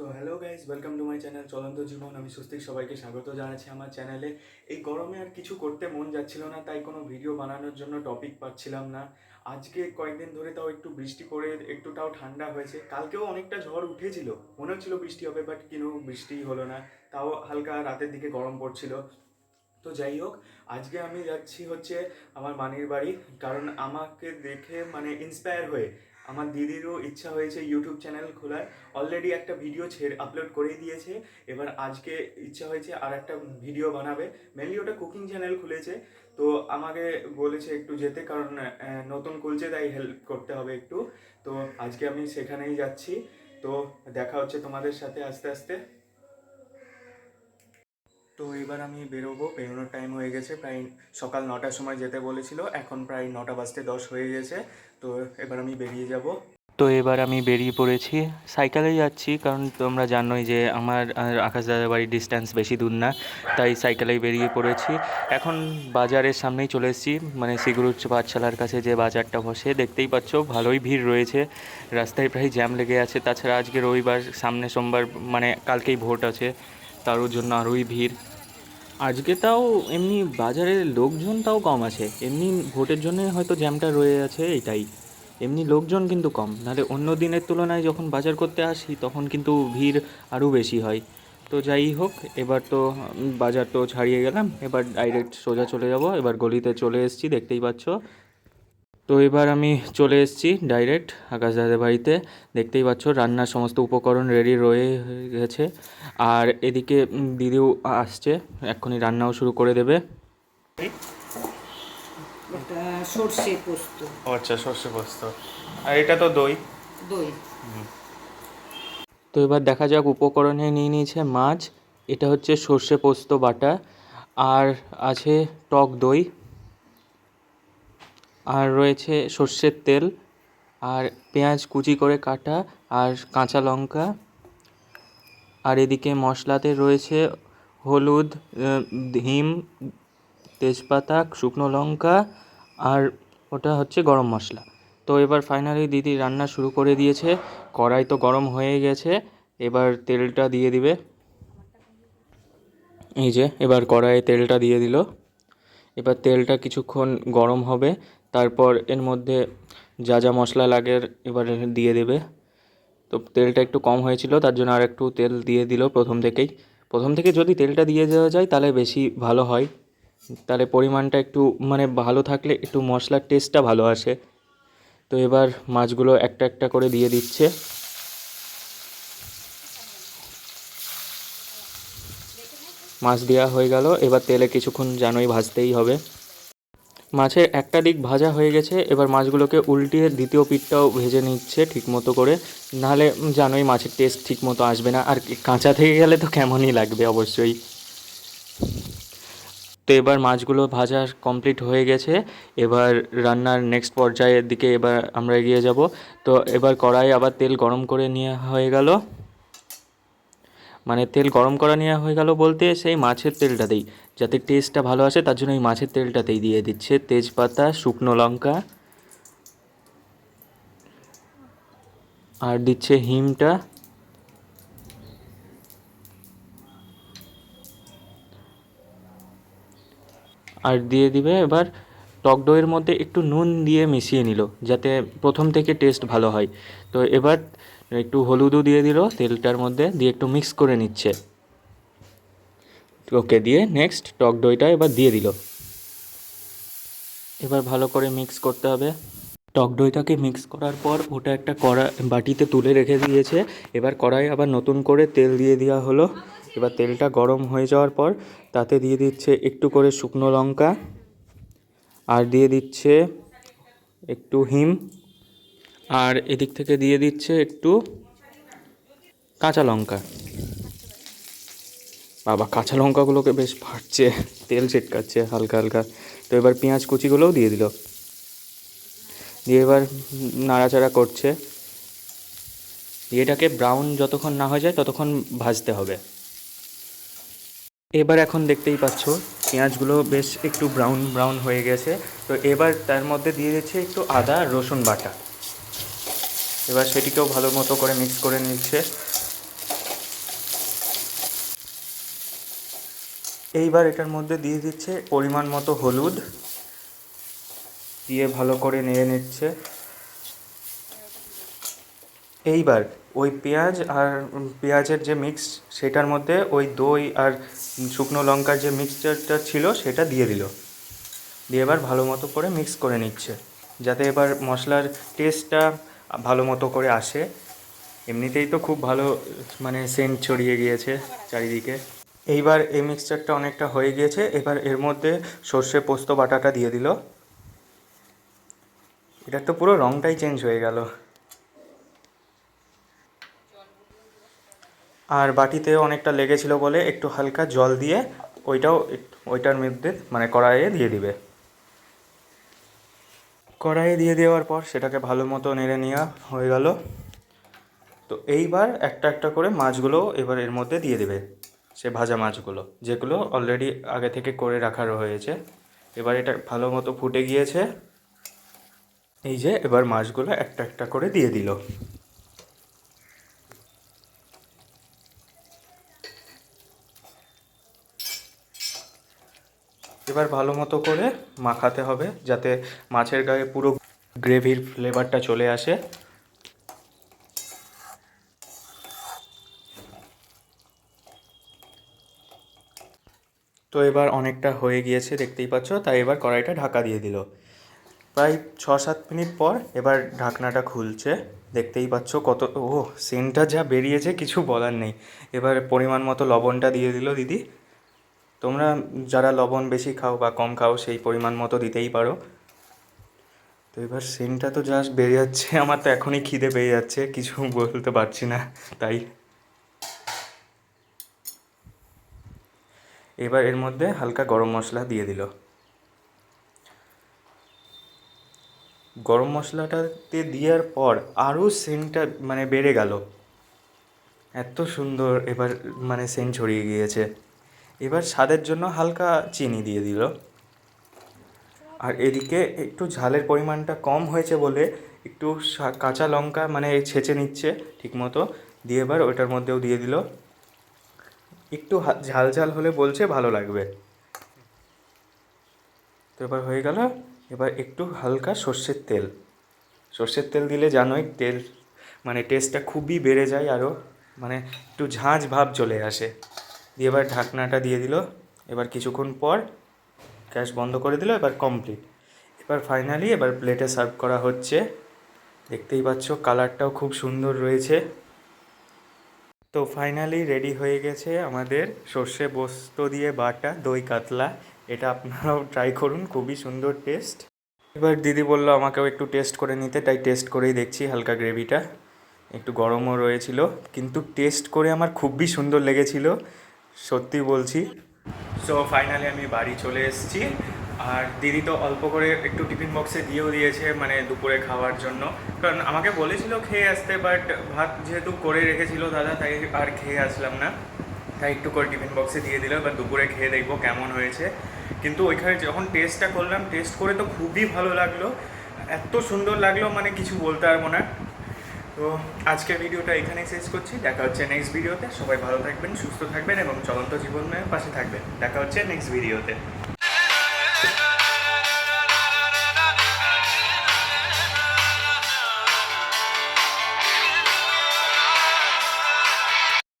So hello guys welcome to my channel Cholonto Jibon আমি সুস্থিক সবাইকে স্বাগত জানাচ্ছি আমার চ্যানেলে এই গরমে আর কিছু করতে মন যাচ্ছিল না, তাই কোনো ভিডিও বানানোর জন্য টপিক পাচ্ছিলাম না। আজকে কয়েকদিন ধরে তাও একটু বৃষ্টি করে একটু তাও ঠান্ডা হয়েছে। কালকেও অনেকটা ঝড় উঠেছিল মনে হচ্ছিল বৃষ্টি হবে বাট কিন্তু বৃষ্টি হলো না। তাও হালকা রাতের দিকে গরম পড়ছিল। তো যাই হোক, আজকে আমি যাচ্ছি হচ্ছে আমার মানির বাড়ি, কারণ আমাকে দেখে মানে ইন্সপায়ার হয়ে আমার দিদিরও ইচ্ছা হয়েছে ইউটিউব চ্যানেল খোলার। অলরেডি একটা ভিডিও ছেড়ে আপলোড করেই দিয়েছে। এবার আজকে ইচ্ছা হয়েছে আর একটা ভিডিও বানাবে। মেনলি ওটা কুকিং চ্যানেল খুলেছে। তো আমাকে বলেছে একটু যেতে কারণ নতুন খুলছে, তাই হেল্প করতে হবে একটু। তো আজকে আমি সেখানেই যাচ্ছি। তো দেখা হচ্ছে তোমাদের সাথে আস্তে আস্তে। তো এবার আমি বেরোবো। বেরোনোর টাইম হয়ে গেছে, প্রায় সকাল নটার সময় যেতে বলেছিল। এখন প্রায় নটা বাজতে দশ হয়ে গেছে। তো এবার আমি বেরিয়ে যাব। তো এবার আমি বেরিয়ে পড়েছি। সাইকেলে যাচ্ছি, কারণ তোমরা জানোই যে আমার আকাশ দাদার বাড়ির ডিস্ট্যান্স বেশি দূর না, তাই সাইকেলেই বেরিয়ে পড়েছি। এখন বাজারের সামনেই চলে এসেছি। মানে সিগুরুর পাঠশালার কাছে যে বাজারটা বসে, দেখতেই পাচ্ছ ভালোই ভিড় রয়েছে। রাস্তায় প্রায় জ্যাম লেগে আছে। তাছাড়া আজকে রবিবার, সামনে সোমবার মানে কালকেই ভোট আছে। তার জন্য আরোই ভিড়। আজকে তাও এমনি বাজারের লোকজন তাও কম আছে। এমনি ভোটের জন্য হয়তো জ্যামটা রয়ে আছে এটাই। এমনি লোকজন কিন্তু কম। নাহলে অন্য দিনের তুলনায় যখন বাজার করতে আসি, তখন কিন্তু ভিড় আরও বেশি হয়। তো যাই হোক, এবার তো বাজার তো ছাড়িয়ে গেলাম। এবার ডাইরেক্ট সোজা চলে যাব। এবার গলিতে চলে এসেছি, দেখতেই পাচ্ছ। তো এবার আমি চলে এসেছি ডাইরেক্ট আকাশ দাদের বাড়িতে। দেখতেই পাচ্ছ রান্নার সমস্ত উপকরণ রেডি রয়ে গেছে। আর এদিকে দিদিও আসছে এক্ষুনি রান্নাও শুরু করে দেবে। সর্ষে পোস্ত। আচ্ছা সর্ষে পোস্ত। আর এটা তো দই। দই। তো এবার দেখা যাক উপকরণে নিয়ে নিয়েছে মাছ। এটা হচ্ছে সর্ষে পোস্ত বাটা। আর আছে টক দই। আর রয়েছে সর্ষের তেল, আর পেঁয়াজ কুচি করে কাটা, আর কাঁচা লঙ্কা। আর এদিকে মশলাতে রয়েছে হলুদ হিম, তেজপাতা, শুকনো লঙ্কা, আর ওটা হচ্ছে গরম মশলা। তো এবার ফাইনালি দিদি রান্না শুরু করে দিয়েছে। কড়াই তো গরম হয়ে গেছে, এবার তেলটা দিয়ে দিবে। এই যে, এবার কড়াইয়ে তেলটা দিয়ে দিল। এবার তেলটা কিছুক্ষণ গরম হবে। তারপর এর মধ্যে যা যা মশলা লাগে এবার দিয়ে দেবে। তো তেলটা একটু কম হয়েছিল, তার জন্য আর একটু তেল দিয়ে দিল প্রথম থেকেই। প্রথম থেকে যদি তেলটা দিয়ে দেওয়া যায় তাহলে বেশি ভালো হয়। তাহলে পরিমাণটা একটু মানে ভালো থাকলে একটু মশলার টেস্টটা ভালো আসে। তো এবার মাছগুলো একটা একটা করে দিয়ে দিচ্ছে। মাছ দেওয়া হয়ে গেল, এবার তেলে কিছুক্ষণ জানোই ভাজতেই হবে। মাছের একটা দিক ভাজা হয়ে গেছে, এবার মাছগুলোকে উল্টিয়ে দ্বিতীয় পিঠটাও ভেজে নিচ্ছে ঠিক মতো করে। নাহলে জানোই মাছের টেস্ট ঠিক মতো আসবে না, আর কাঁচা থেকে গেলে তো কেমনই লাগবে অবশ্যই। তো এবার মাছগুলো ভাজা কমপ্লিট হয়ে গেছে, এবার রান্নার নেক্সট পর্যায়ের দিকে এবার আমরা এগিয়ে যাব। তো এবার কড়াই আবার তেল গরম করে নেওয়া হয়ে গেল। মানে তেল গরম করা নেওয়া হয়ে গেল বলতে সেই মাছের তেলটাতেই যাতে টেস্টটা ভালো আসে, তার জন্য এই মাছের তেলটাতেই দিয়ে দিচ্ছে তেজপাতা, শুকনো লঙ্কা আর দিচ্ছে হিমটা। আর দিয়ে দিবে এবার টক দইয়ের মধ্যে একটু নুন দিয়ে মিশিয়ে নিল, যাতে প্রথম থেকে টেস্ট ভালো হয়। তো এবার একটু হলুদও দিয়ে দিল তেলটার মধ্যে, দিয়ে একটু মিক্স করে নিচ্ছে। ওকে দিয়ে নেক্সট টক দইটা এবার দিয়ে দিল। এবার ভালো করে মিক্স করতে হবে। টক দইটাকে মিক্স করার পর ওটা একটা কড়া বাটিতে তুলে রেখে দিয়েছে। এবার কড়াই আবার নতুন করে তেল দিয়ে দেওয়া হলো। এবার তেলটা গরম হয়ে যাওয়ার পর তাতে দিয়ে দিচ্ছে একটু করে শুকনো লঙ্কা আর দিয়ে দিচ্ছে একটু হিম আর এদিক থেকে দিয়ে দিচ্ছে একটু কাঁচা লঙ্কা। বাবা কাঁচা লঙ্কাগুলোকে বেশ ফাটছে তেল ছিটকাচ্ছে হালকা হালকা। তো এবার পেঁয়াজ কুচিগুলোও দিয়ে দিল। দিয়ে এবার নাড়াচাড়া করছে। এটাকে ব্রাউন যতক্ষণ না হয়ে যায় ততক্ষণ ভাজতে হবে। এবার এখন দেখতেই পাচ্ছ, পেঁয়াজগুলো বেশ একটু ব্রাউন ব্রাউন হয়ে গেছে। তো এবার তার মধ্যে দিয়ে দিচ্ছে একটু আদা রসুন বাটা। এবার সেটিকেও ভালো মতো করে মিক্স করে নিচ্ছে। এইবার এটার মধ্যে দিয়ে দিচ্ছে পরিমাণ মতো হলুদ। দিয়ে ভালো করে নেড়ে নিচ্ছে। এইবার ওই পেঁয়াজ আর পেঁয়াজের যে মিক্স সেটার মধ্যে ওই দই আর শুকনো লঙ্কার যে মিক্সচারটা ছিল, সেটা দিয়ে দিল। দিয়ে এবার ভালো মতো করে মিক্স করে নিচ্ছে, যাতে এবার মশলার টেস্টটা ভালো মতো করে আসে। এমনিতেই তো খুব ভালো মানে সেন্ট ছড়িয়ে গিয়েছে চারিদিকে। এইবার এই মিক্সচারটা অনেকটা হয়ে গিয়েছে, এবার এর মধ্যে সর্ষে, পোস্ত, বাটাটা দিয়ে দিল। এটার তো পুরো রঙটাই চেঞ্জ হয়ে গেল। আর বাটিতে অনেকটা লেগেছিল বলে একটু হালকা জল দিয়ে ওইটাও ওইটার মধ্যে মানে কড়াইয়ে দিয়ে দিবে। কড়াইয়ে দিয়ে দেওয়ার পর সেটাকে ভালো মতো নেড়ে নেওয়া হয়ে গেল। তো এইবার একটা একটা করে মাছগুলো এবার এর মধ্যে দিয়ে দেবে। সে ভাজা মাছগুলো, যেগুলো অলরেডি আগে থেকে করে রাখা রয়েছে। এবার এটা ভালো মতো ফুটে গিয়েছে। এই যে এবার মাছগুলো একটা একটা করে দিয়ে দিল। এবার ভালো মতো করে মাখাতে হবে, যাতে মাছের গায়ে পুরো গ্রেভির ফ্লেভারটা চলে আসে। তো এবার অনেকটা হয়ে গিয়েছে, দেখতেই পাচ্ছ। তাই এবার কড়াইটা ঢাকা দিয়ে দিল। প্রায় ছ সাত মিনিট পর এবার ঢাকনাটা খুলছে। দেখতেই পাচ্ছ কত ও সেন্টটা যা বেরিয়েছে, কিছু বলার নেই। এবার পরিমাণ মতো লবণটা দিয়ে দিল দিদি। তোমরা যারা লবণ বেশি খাও বা কম খাও, সেই পরিমাণ মতো দিতেই পারো। তো এবার সেন্টটা তো জাস্ট বেরিয়ে যাচ্ছে। আমার তো এখনই খিদে পেয়ে যাচ্ছে, কিছু বলতে পারছি না। তাই এবার এর মধ্যে হালকা গরম মশলা দিয়ে দিল। গরম মশলাটাতে দেওয়ার পর আরও সেন্টটা মানে বেড়ে গেল। এত সুন্দর এবার মানে সেন্ট ছড়িয়ে গিয়েছে। এবার স্বাদের জন্য হালকা চিনি দিয়ে দিল। আর এদিকে একটু ঝালের পরিমাণটা কম হয়েছে বলে একটু কাঁচা লঙ্কা মানে ছেঁচে নিচ্ছে ঠিকমতো। দিয়ে এবার ওইটার মধ্যেও দিয়ে দিল। একটু ঝাল ঝাল হলে বলছে, ভালো লাগবে। তো এবার হয়ে গেল, এবার একটু হালকা সর্ষের তেল। সর্ষের তেল দিলে জানোই তেল মানে টেস্টটা খুবই বেড়ে যায় আরও মানে একটু ঝাঁঝ ভাব চলে আসে। দিয়ে এবার ঢাকনাটা দিয়ে দিল। এবার কিছুক্ষণ পর গ্যাস বন্ধ করে দিল, এবার কমপ্লিট এবার ফাইনালি এবার প্লেটে সার্ভ করা হচ্ছে। দেখতেই পাচ্ছ কালারটাও খুব সুন্দর রয়েছে। তো ফাইনালি রেডি হয়ে গেছে আমাদের সর্ষে বস্ত দিয়ে বাটা দই কাতলা। এটা আপনারাও ট্রাই করুন, খুবই সুন্দর টেস্ট এবার দিদি বলল আমাকেও একটু টেস্ট করে নিতে, তাই টেস্ট করেই দেখছি হালকা গ্রেভিটা একটু গরমও রয়েছিল, কিন্তু টেস্ট করে আমার খুবই সুন্দর লেগেছিল, সত্যি বলছি। সো ফাইনালি আমি বাড়ি চলে এসেছি। আর দিদি তো অল্প করে একটু টিফিন বক্সে দিয়েও দিয়েছে মানে দুপুরে খাওয়ার জন্য। কারণ আমাকে বলেছিল খেয়ে আসতে বাট ভাত যেহেতু করে রেখেছিল দাদা, তাই আর খেয়ে আসলাম না। তাই একটু করে টিফিন বক্সে দিয়ে দিল, এবার দুপুরে খেয়ে দেখব কেমন হয়েছে। কিন্তু ওইখানে যখন টেস্টটা করলাম টেস্ট করে তো খুবই ভালো লাগল। এত সুন্দর লাগল মানে কিছু বলতে পারব না। তো আজকের ভিডিওটা এখানেই শেষ করছি। দেখা হচ্ছে নেক্সট ভিডিওতে সবাই ভালো থাকবেন, সুস্থ থাকবেন, এবং চলন্ত জীবনের পাশে থাকবেন। দেখা হচ্ছে নেক্সট ভিডিওতে